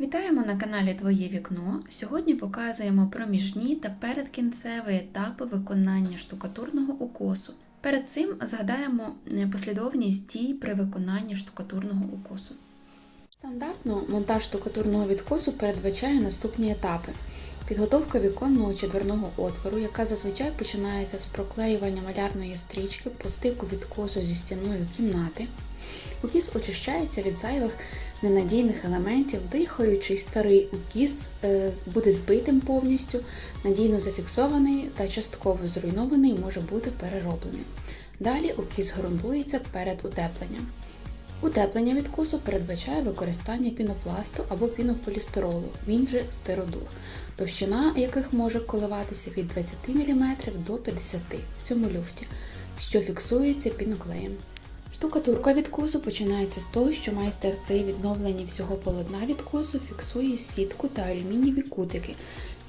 Вітаємо на каналі Твоє вікно. Сьогодні показуємо проміжні та передкінцеві етапи виконання штукатурного укосу. Перед цим згадаємо послідовність дій при виконанні штукатурного укосу. Стандартно монтаж штукатурного відкосу передбачає наступні етапи. Підготовка віконного четверного отвору, яка зазвичай починається з проклеювання малярної стрічки по стику відкосу зі стіною кімнати. Укіс очищається від зайвих ненадійних елементів, дихаючий старий укіс е, буде збитим повністю, надійно зафіксований та частково зруйнований може бути перероблений. Далі укіс ґрунтується перед утепленням. Утеплення відкосу передбачає використання пінопласту або пінополістиролу, він же стиродур, товщина яких може коливатися від 20 мм до 50 в цьому люфті, що фіксується піноклеєм. Штукатурка відкосу починається з того, що майстер при відновленні всього полотна відкосу фіксує сітку та алюмінієві кутики.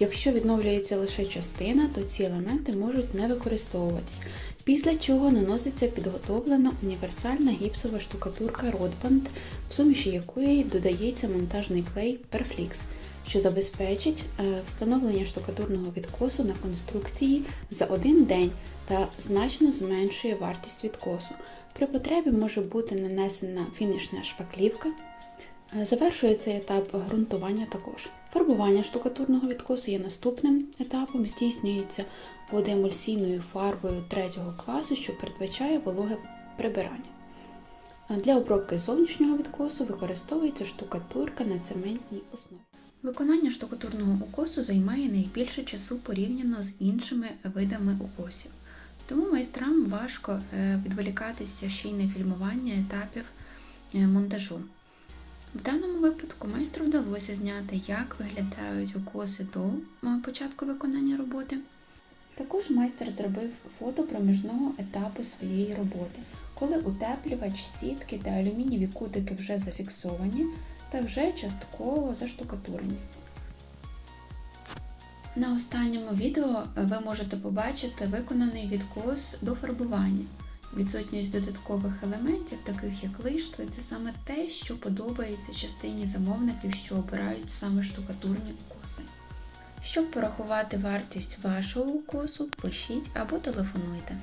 Якщо відновлюється лише частина, то ці елементи можуть не використовуватись, після чого наноситься підготовлена універсальна гіпсова штукатурка Rotband, в суміші якої додається монтажний клей Perflix, що забезпечить е, встановлення штукатурного відкосу на конструкції за один день та значно зменшує вартість відкосу. При потребі може бути нанесена фінішна шпаклівка. Е, Завершує цей етап ґрунтування також. Фарбування штукатурного відкосу є наступним етапом, здійснюється водоемульсійною фарбою третього класу, що передбачає вологе прибирання. Для обробки зовнішнього відкосу використовується штукатурка на цементній основі. Виконання штукатурного укосу займає найбільше часу порівняно з іншими видами укосів. Тому майстрам важко е, відволікатися ще й на фільмування етапів е, монтажу. В даному випадку майстру вдалося зняти, як виглядають укоси до е, початку виконання роботи. Також майстер зробив фото проміжного етапу своєї роботи, коли утеплювач, сітки та алюмінієві кутики вже зафіксовані та вже частково заштукатурені. На останньому відео ви можете побачити виконаний відкос до фарбування. Відсутність додаткових елементів, таких як лиштви, це саме те, що подобається частині замовників, що обирають саме штукатурні укоси. Щоб порахувати вартість вашого укосу, пишіть або телефонуйте.